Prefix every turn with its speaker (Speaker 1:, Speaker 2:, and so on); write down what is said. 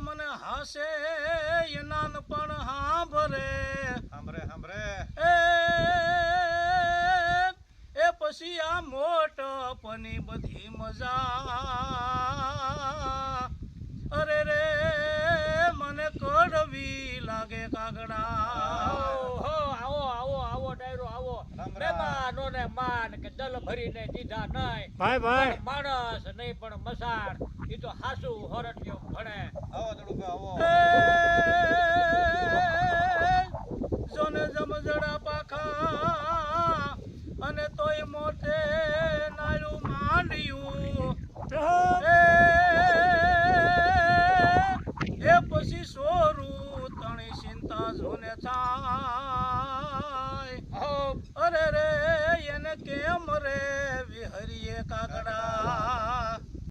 Speaker 1: મને હાસે એના પણ હાંભરે.
Speaker 2: હાંભરે હાંભરે.
Speaker 1: એ પછી આ મોટ પની બધી મજા. અરે રે મને કડવી લાગે કાગડા.
Speaker 3: આવો આવો આવો ડાયરો આવો. મહેમાનોને માન કે દલ ભરીને દીધા નહીં.
Speaker 4: ભાઈ ભાઈ.
Speaker 3: માણસ નહીં પણ મસાણ. એ તો હાસુ હોરટીઓ ભણે.
Speaker 1: પાખા અને તોય મોટે નાયું માંડ્યું. એ એ પછી સોરું તણી ચિંતા જોને થાય. અરે રે એને કેમ રે વિહરીએ કાગડા?